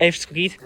Ej, wszystko git?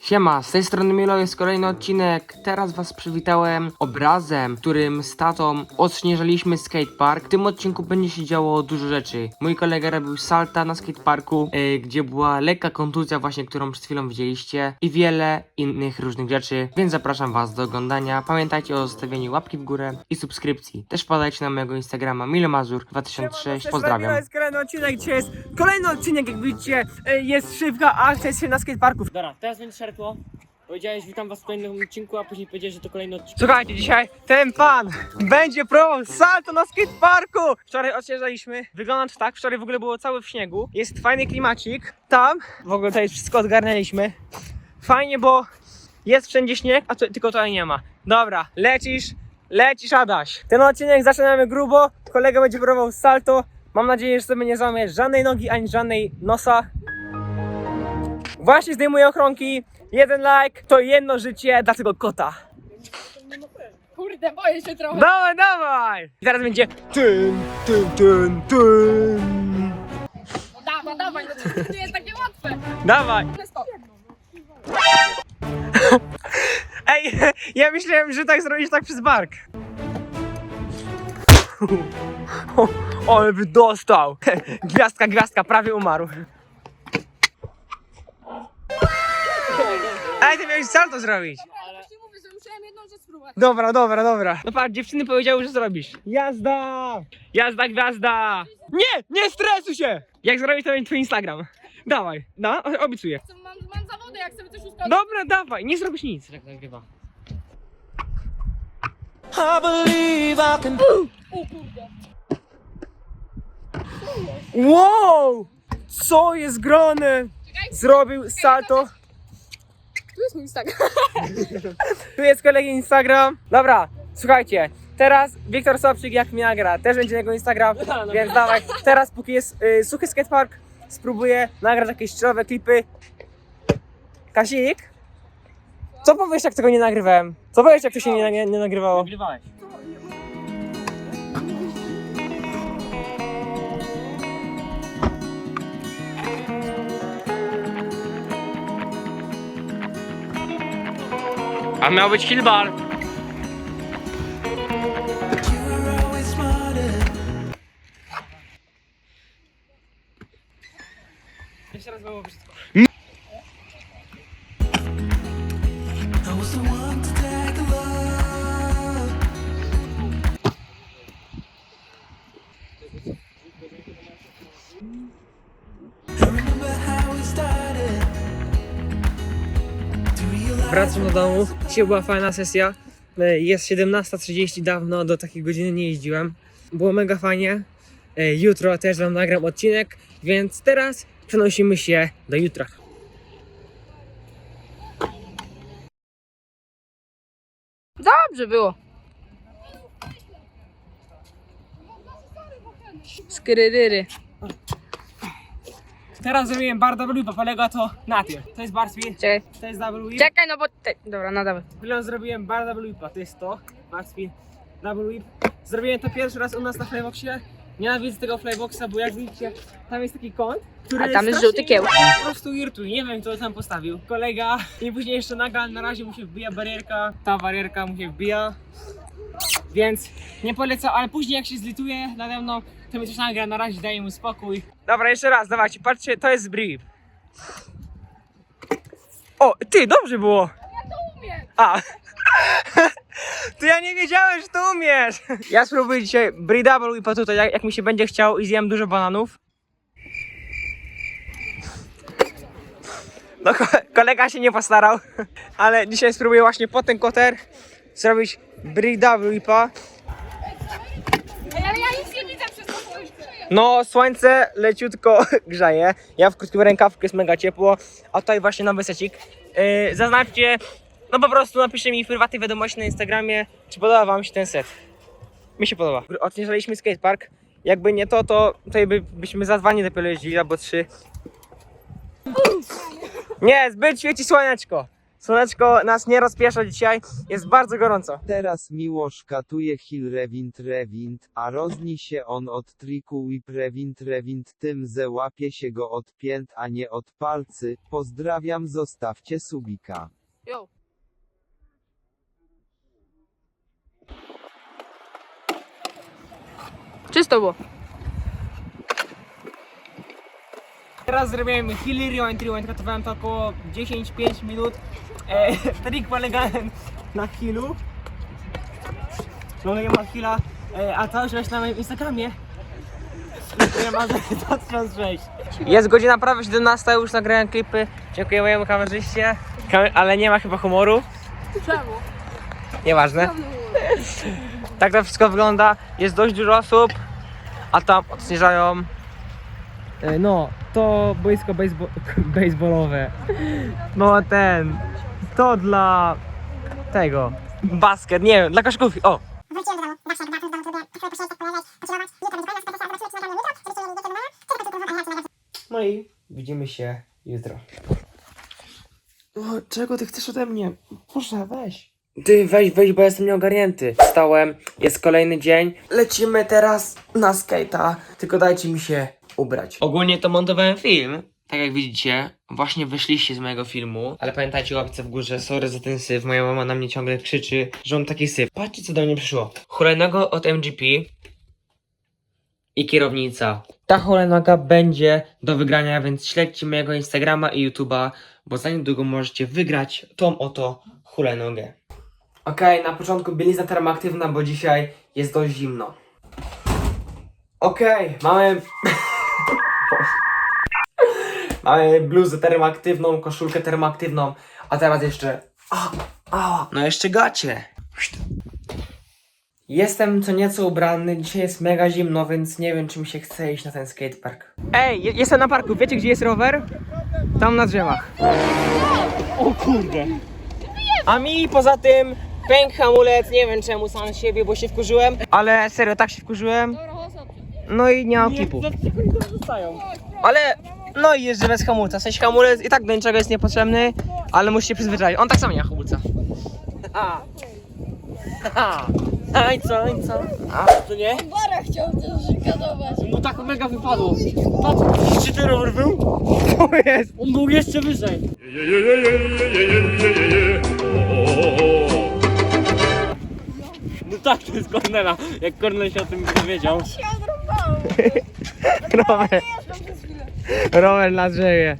Siema, z tej strony Milo jest kolejny odcinek. Teraz was przywitałem obrazem, którym z tatą odśnieżaliśmy skatepark. W tym odcinku będzie się działo dużo rzeczy. Mój kolega robił salta na skateparku, yy, gdzie była lekka kontuzja właśnie, którą przed chwilą widzieliście i wiele innych różnych rzeczy, więc zapraszam was do oglądania. Pamiętajcie o zostawieniu łapki w górę i subskrypcji. Też wpadajcie na mojego Instagrama milomazur2006. Pozdrawiam. jest kolejny odcinek, dzisiaj jest kolejny odcinek, jak widzicie, e, jest szybka akcja, jest się na skateparku. Dobra, teraz będzie szertło. Powiedziałeś, witam was w kolejnym odcinku, a później powiedziałeś, że to kolejny odcinek. Słuchajcie, dzisiaj ten pan będzie próbował salto na skateparku! Wczoraj odświeżaliśmy, wygląda to tak, wczoraj w ogóle było całe w śniegu, jest fajny klimacik, tam, w ogóle tutaj wszystko odgarnęliśmy. Fajnie, bo jest wszędzie śnieg, a tylko tutaj nie ma. Dobra, lecisz, lecisz Adaś. Ten odcinek zaczynamy grubo, kolega będzie próbował salto, mam nadzieję, że sobie nie złamie żadnej nogi, ani żadnej nosa. Właśnie zdejmuję ochronki, jeden like, to jedno życie dla tego kota. Kurde, boję się trochę. Dawaj, dawaj! I teraz będzie tyn, tyn, tyn, tyn. No dawaj, dawaj, no to nie jest takie łatwe. Dawaj! Stop. Ej, ja myślałem, że tak zrobisz tak przez bark. O, ale by dostał! Gwiazdka, gwiazdka, prawie umarł. Ej, ty miałeś salto zrobić. Ale właśnie mówię, że musiałem jedną rzecz spróbować. Dobra, dobra, dobra. No patrz, dziewczyny powiedziały, że zrobisz. Jazda! Jazda, gwiazda! Nie, nie stresuj się! Jak zrobić, to będzie twój Instagram. Dawaj, no, obiecuję. Mam, mam zawody, jak sobie coś ustalę. Dobra, dawaj, nie zrobisz nic. Tak nagrywa. O kurde. Wow! Co jest grane? Zrobił salto. Tu jest mój Instagram. Tu jest kolegi Instagram. Dobra, słuchajcie. Teraz Wiktor Sobczyk jak mnie nagra. Też będzie jego Instagram, więc dawaj. Teraz póki jest y, suchy skatepark, spróbuję nagrać jakieś szczerowe klipy. Kasik? Co powiesz jak tego nie nagrywałem? Co powiesz jak to się nie, nie, nie nagrywało? Nagrywałeś. أنا أبغى شيل بار. Wracam do domu. Dzisiaj była fajna sesja. E, Jest 17.30, dawno do takiej godziny nie jeździłem. Było mega fajnie. E, Jutro też wam nagram odcinek, więc teraz przenosimy się do jutra. Dobrze było. Skryryry. Teraz zrobiłem bar W, bo polega to na tym. To jest bar speed, Czekaj. to jest W. Czekaj, no bo... Te... Dobra, no dawaj. Chwilę zrobiłem bar W, to jest to. Bar speed, W. Zrobiłem to pierwszy raz u nas na Flyboxie. Nienawidzę tego Flyboxa, bo jak widzicie, tam jest taki kąt, który A tam jest strasznie żółty kieł. Po prostu irytuje, nie wiem kto tam postawił. Kolega i później jeszcze naga, na razie mu się wbija barierka, ta barierka mu się wbija. Więc nie polecam, ale później jak się zlituje nade mną, to mi coś nagra, na razie daje mu spokój. Dobra, jeszcze raz, dawajcie, patrzcie, to jest brief. O, ty, dobrze było. Ja to umiem. A. To ja nie wiedziałem, że to umiesz. Ja spróbuję dzisiaj Brie Double i po tutaj, jak, jak mi się będzie chciał i zjem dużo bananów. No ko kolega się nie postarał, ale dzisiaj spróbuję właśnie po ten koter zrobić. Ej, ale ja nic nie widzę przez to słońce. No, słońce leciutko grzeje. Ja w krótkim rękawku jest mega ciepło. A tutaj właśnie nowy secik. Yy, zaznaczcie, no po prostu napiszcie mi w prywatnej wiadomości na Instagramie, czy podoba wam się ten set. Mi się podoba. Odśnieżaliśmy skatepark. Jakby nie to, to tutaj by, byśmy za dwa nie dopiero jeździli, albo trzy. Nie, zbyt świeci słoneczko. Słoneczko nas nie rozpiesza dzisiaj, jest bardzo gorąco. Teraz Miłosz katuje Hill Revint Revint, a rozni się on od triku Whip Revint Revint tym, że łapie się go od pięt, a nie od palcy. Pozdrawiam, zostawcie subika. Yo. Czysto było. Teraz zrobiłem Hilly Rewind Rewind, gotowałem to około 10-5 minut. E, trik polega na hillu. Człowiek ma hilla, e, a to już na moim Instagramie. Nie ma 2006. Jest godzina prawie 17, już nagrałem klipy. Dziękuję mojemu kamerzyście. Kamer ale nie ma chyba humoru. Czemu? Nieważne. Tak to wszystko wygląda. Jest dość dużo osób, a tam odśnieżają. E, No, to boisko baseball, baseballowe. No ten. To dla tego. Basket, nie wiem, dla koszykówki. O! Wróciłem do domu, zawsze jak wracam z domu, to sobie posiedzieć, poleżeć, pochillować, jutro będzie fajna sprawa, zobaczymy, czy nagramy jutro, czy jeszcze nie jutro do tylko to kurwa, a ja ci nagram. No i widzimy się jutro. O, czego ty chcesz ode mnie? Proszę, weź. Ty weź, weź, bo jestem nieogarnięty. Wstałem, jest kolejny dzień. Lecimy teraz na skate'a, tylko dajcie mi się ubrać. Ogólnie to montowałem film. Tak jak widzicie, właśnie wyszliście z mojego filmu, ale pamiętajcie łapce w górze, sorry za ten syf, moja mama na mnie ciągle krzyczy, że mam taki syf. Patrzcie co do mnie przyszło. Hulajnoga od MGP i kierownica. Ta hulajnoga będzie do wygrania, więc śledźcie mojego Instagrama i YouTube'a, bo za niedługo możecie wygrać tą oto hulajnogę. Okej, na początku bielizna termoaktywna, bo dzisiaj jest dość zimno. Okej, mamy... Mamy bluzę termoaktywną, koszulkę termoaktywną, a teraz jeszcze. A, a, no jeszcze gacie. Jestem co nieco ubrany, dzisiaj jest mega zimno, więc nie wiem czy mi się chce iść na ten skatepark. Ej, je- jestem na parku, wiecie gdzie jest rower? Tam na drzewach. O kurde. A mi poza tym pęk hamulec, nie wiem czemu sam z siebie, bo się wkurzyłem. Ale serio, tak się wkurzyłem. No i nie mam klipu. Ale no i jeżdżę bez hamulca. W sensie hamulec i tak do niczego jest niepotrzebny, ale musi się przyzwyczaić. On tak samo nie ma hamulca. A. A. A i co, i co? A, to nie? Bara chciał też szykanować. No tak mega wypadło. Patrz, czy ten rower był? To jest. On był jeszcze wyżej. No tak, to jest Cornela. Jak Cornel się o tym dowiedział. Rower. Rower na drzewie.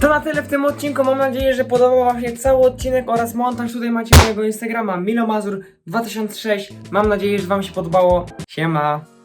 To na tyle w tym odcinku. Mam nadzieję, że podobał Wam się cały odcinek oraz montaż. Tutaj macie mojego Instagrama Milomazur 2006. Mam nadzieję, że Wam się podobało. Siema.